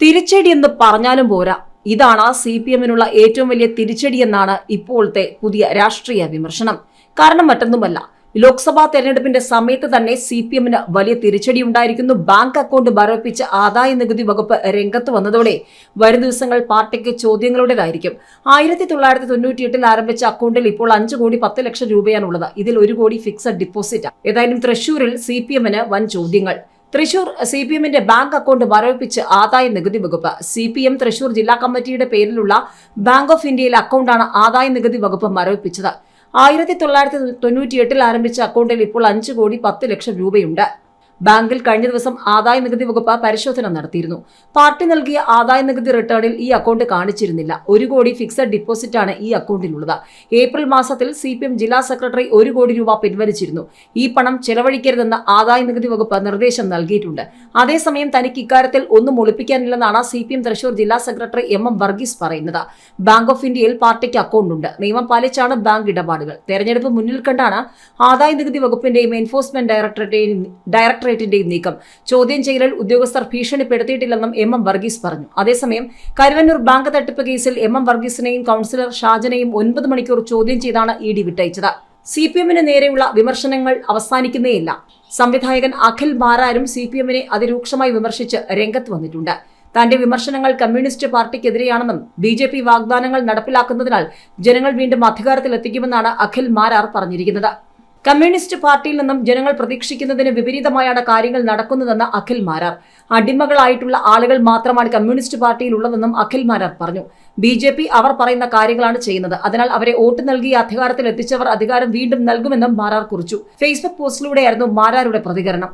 തിരിച്ചടി എന്ന് പറഞ്ഞാലും പോരാ. ഇതാണ് സി പി എമ്മിനുള്ള ഏറ്റവും വലിയ തിരിച്ചടിയെന്നാണ് ഇപ്പോഴത്തെ പുതിയ രാഷ്ട്രീയ വിമർശനം. കാരണം മറ്റൊന്നുമല്ല ലോക്സഭാ തെരഞ്ഞെടുപ്പിന്റെ സമയത്ത് തന്നെ സി പി എമ്മിന് വലിയ തിരിച്ചടി ഉണ്ടായിരിക്കുന്നു. ബാങ്ക് അക്കൗണ്ട് മരവിപ്പിച്ച് ആദായ നികുതി വകുപ്പ് രംഗത്ത് വന്നതോടെ വരും ദിവസങ്ങൾ പാർട്ടിക്ക് ചോദ്യങ്ങളുടേതായിരിക്കും. ആയിരത്തി തൊള്ളായിരത്തി തൊണ്ണൂറ്റി എട്ടിൽ ആരംഭിച്ച അക്കൗണ്ടിൽ ഇപ്പോൾ അഞ്ച് കോടി പത്ത് ലക്ഷം രൂപയാണുള്ളത്. ഇതിൽ ഒരു കോടി ഫിക്സഡ് ഡിപ്പോസിറ്റ് ഏതായാലും തൃശൂരിൽ സി പി എമ്മിന് വൻ ചോദ്യങ്ങൾ. തൃശൂർ സി പി എമ്മിന്റെ ബാങ്ക് അക്കൗണ്ട് മരവിപ്പിച്ച് ആദായ നികുതി വകുപ്പ്. സി പി എം തൃശൂർ ജില്ലാ കമ്മിറ്റിയുടെ പേരിലുള്ള ബാങ്ക് ഓഫ് ഇന്ത്യയിലെ അക്കൗണ്ടാണ് ആദായ നികുതി വകുപ്പ് മരവിപ്പിച്ചത്. ആയിരത്തി തൊള്ളായിരത്തി തൊണ്ണൂറ്റിയെട്ടിൽ ആരംഭിച്ച അക്കൗണ്ടിൽ ഇപ്പോൾ അഞ്ച് കോടി പത്ത് ലക്ഷം രൂപയുണ്ട്. ബാങ്കിൽ കഴിഞ്ഞ ദിവസം ആദായ നികുതി വകുപ്പ് പരിശോധന നടത്തിയിരുന്നു. പാർട്ടി നൽകിയ ആദായ നികുതി റിട്ടേണിൽ ഈ അക്കൗണ്ട് കാണിച്ചിരുന്നില്ല. ഒരു കോടി ഫിക്സഡ് ഡിപ്പോസിറ്റാണ് ഈ അക്കൗണ്ടിലുള്ളത്. ഏപ്രിൽ മാസത്തിൽ സി ജില്ലാ സെക്രട്ടറി ഒരു കോടി രൂപ പിൻവലിച്ചിരുന്നു. ഈ പണം ചെലവഴിക്കരുതെന്ന് ആദായ നികുതി വകുപ്പ് നിർദ്ദേശം നൽകിയിട്ടുണ്ട്. അതേസമയം തനിക്ക് ഇക്കാര്യത്തിൽ ഒന്നും ഒളിപ്പിക്കാനില്ലെന്നാണ് സി തൃശൂർ ജില്ലാ സെക്രട്ടറി എം എം വർഗീസ് പറയുന്നത്. ബാങ്ക് ഓഫ് ഇന്ത്യയിൽ പാർട്ടിക്ക് അക്കൗണ്ടുണ്ട്. നിയമം പാലിച്ചാണ് ബാങ്ക് ഇടപാടുകൾ. തെരഞ്ഞെടുപ്പ് മുന്നിൽ കണ്ടാണ് ആദായ നികുതി വകുപ്പിന്റെയും എൻഫോഴ്സ്മെന്റ് ഡയറക്ടറേറ്റിന്റെയും ഡയറക്ടറേറ്റിന്റെയും നീക്കം. ചോദ്യം ചെയ്യലിൽ ഉദ്യോഗസ്ഥർ ഭീഷണിപ്പെടുത്തിയിട്ടില്ലെന്നും എം എം വർഗീസ് പറഞ്ഞു. അതേസമയം കരുവന്നൂർ ബാങ്ക് തട്ടിപ്പ് കേസിൽ എം എം വർഗീസിനെയും കൌൺസിലർ ഷാജനെയും ഒൻപത് മണിക്കൂർ ചോദ്യം ചെയ്താണ് ഇ ഡി വിട്ടയച്ചത്. സി പി എമ്മിന് നേരെയുള്ള വിമർശനങ്ങൾ അവസാനിക്കുന്നേയില്ല. സംവിധായകൻ അഖിൽ മാരാരും സി പി എമ്മിനെ അതിരൂക്ഷമായി വിമർശിച്ച് രംഗത്ത് വന്നിട്ടുണ്ട്. തന്റെ വിമർശനങ്ങൾ കമ്മ്യൂണിസ്റ്റ് പാർട്ടിക്കെതിരെയാണെന്നും ബി ജെ പി വാഗ്ദാനങ്ങൾ നടപ്പിലാക്കുന്നതിനാൽ ജനങ്ങൾ വീണ്ടും അധികാരത്തിലെത്തിക്കുമെന്നാണ് അഖിൽ മാരാർ പറഞ്ഞിരിക്കുന്നത്. കമ്മ്യൂണിസ്റ്റ് പാർട്ടിയിൽ നിന്നും ജനങ്ങൾ പ്രതീക്ഷിക്കുന്നതിന് വിപരീതമായാണ് കാര്യങ്ങൾ നടക്കുന്നതെന്ന് അഖിൽ മാരാർ. അടിമകളായിട്ടുള്ള ആളുകൾ മാത്രമാണ് കമ്മ്യൂണിസ്റ്റ് പാർട്ടിയിൽ ഉള്ളതെന്നും അഖിൽ മാരാർ പറഞ്ഞു. ബി ജെ പി അവർ പറയുന്ന കാര്യങ്ങളാണ് ചെയ്യുന്നത്. അതിനാൽ അവരെ വോട്ട് നൽകി അധികാരത്തിൽ എത്തിച്ചവർ അധികാരം വീണ്ടും നൽകുമെന്നും മാരാർ കുറിച്ചു. ഫേസ്ബുക്ക് പോസ്റ്റിലൂടെയായിരുന്നു മാരാരുടെ പ്രതികരണം.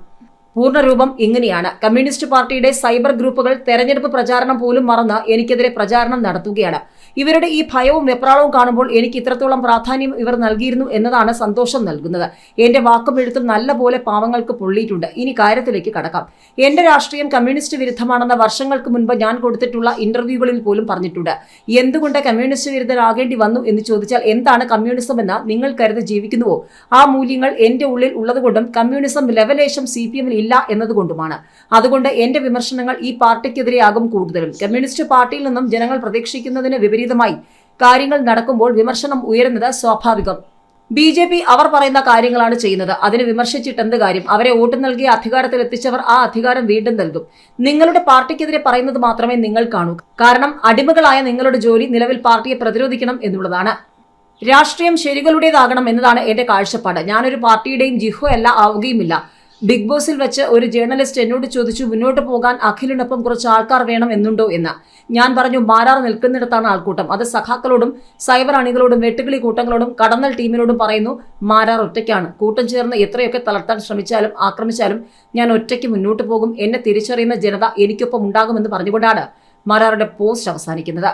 പൂർണരൂപം ഇങ്ങനെയാണ്. കമ്മ്യൂണിസ്റ്റ് പാർട്ടിയുടെ സൈബർ ഗ്രൂപ്പുകൾ തെരഞ്ഞെടുപ്പ് പ്രചാരണം പോലും മറന്ന് എനിക്കെതിരെ പ്രചാരണം നടത്തുകയാണ്. ഇവരുടെ ഈ ഭയവും വെപ്രാളവും കാണുമ്പോൾ എനിക്ക് ഇത്രത്തോളം പ്രാധാന്യം ഇവർ നൽകിയിരുന്നു എന്നതാണ് സന്തോഷം നൽകുന്നത്. എന്റെ വാക്കും എഴുത്തും നല്ലപോലെ പാവങ്ങൾക്ക് പൊള്ളിയിട്ടുണ്ട്. ഇനി കാര്യത്തിലേക്ക് കടക്കാം. എന്റെ രാഷ്ട്രീയം കമ്മ്യൂണിസ്റ്റ് വിരുദ്ധമാണെന്ന വർഷങ്ങൾക്ക് മുൻപ് ഞാൻ കൊടുത്തിട്ടുള്ള ഇന്റർവ്യൂകളിൽ പോലും പറഞ്ഞിട്ടുണ്ട്. എന്തുകൊണ്ട് കമ്മ്യൂണിസ്റ്റ് വിരുദ്ധരാകേണ്ടി വന്നു എന്ന് ചോദിച്ചാൽ എന്താണ് കമ്മ്യൂണിസം എന്ന് നിങ്ങൾ കരുതി ജീവിക്കുന്നുവോ? ആ മൂല്യങ്ങൾ എന്റെ ഉള്ളിൽ ഉള്ളതുകൊണ്ടും കമ്മ്യൂണിസം ലെവലേഷം സി പി എമ്മിൽ ഇല്ല എന്നതുകൊണ്ടുമാണ്. അതുകൊണ്ട് എന്റെ വിമർശനങ്ങൾ ഈ പാർട്ടിക്കെതിരെയാകും കൂടുതലും. കമ്മ്യൂണിസ്റ്റ് പാർട്ടിയിൽ നിന്നും ജനങ്ങൾ പ്രതീക്ഷിക്കുന്നതിന് വിപരീതമായി കാര്യങ്ങൾ നടക്കുമ്പോൾ വിമർശനം ഉയരുന്നത് സ്വാഭാവികം. ബി ജെ പി അവർ പറയുന്ന കാര്യങ്ങളാണ് ചെയ്യുന്നത്. അതിനെ വിമർശിച്ചിട്ട് എന്ത് കാര്യം? അവരെ വോട്ട് നൽകി അധികാരത്തിൽ എത്തിച്ചവർ ആ അധികാരം വീണ്ടും നൽകും. നിങ്ങളുടെ പാർട്ടിക്കെതിരെ പറയുന്നത് മാത്രമേ നിങ്ങൾ കാണൂ. കാരണം അടിമകളായ നിങ്ങളുടെ ജോലി നിലവിൽ പാർട്ടിയെ പ്രതിരോധിക്കണം എന്നുള്ളതാണ്. രാഷ്ട്രീയം ശരികളുടേതാകണം എന്നതാണ് എന്റെ കാഴ്ചപ്പാട്. ഞാനൊരു പാർട്ടിയുടെയും ജിഹോ അല്ല ആവുകയുമില്ല. ബിഗ് ബോസിൽ വെച്ച് ഒരു ജേർണലിസ്റ്റ് എന്നോട് ചോദിച്ചു മുന്നോട്ട് പോകാൻ അഖിലിനൊപ്പം കുറച്ച് ആൾക്കാർ വേണം എന്നുണ്ടോ? എന്ന്. ഞാൻ പറഞ്ഞു മാരാർ നിൽക്കുന്നിടത്താണ് ആൾക്കൂട്ടം. അത് സഖാക്കളോടും സൈബർ അണികളോടും വെട്ടുകിളി കൂട്ടങ്ങളോടും കടന്നൽ ടീമിനോടും പറയുന്നു മാരാർ ഒറ്റയ്ക്കാണ്. കൂട്ടം ചേർന്ന് എത്രയൊക്കെ തളർത്താൻ ശ്രമിച്ചാലും ആക്രമിച്ചാലും ഞാൻ ഒറ്റയ്ക്ക് മുന്നോട്ട് പോകും. എന്നെ തിരിച്ചറിയുന്ന ജനത എനിക്കൊപ്പം ഉണ്ടാകുമെന്ന് പറഞ്ഞുകൊണ്ടാണ് മാരാറുടെ പോസ്റ്റ് അവസാനിക്കുന്നത്.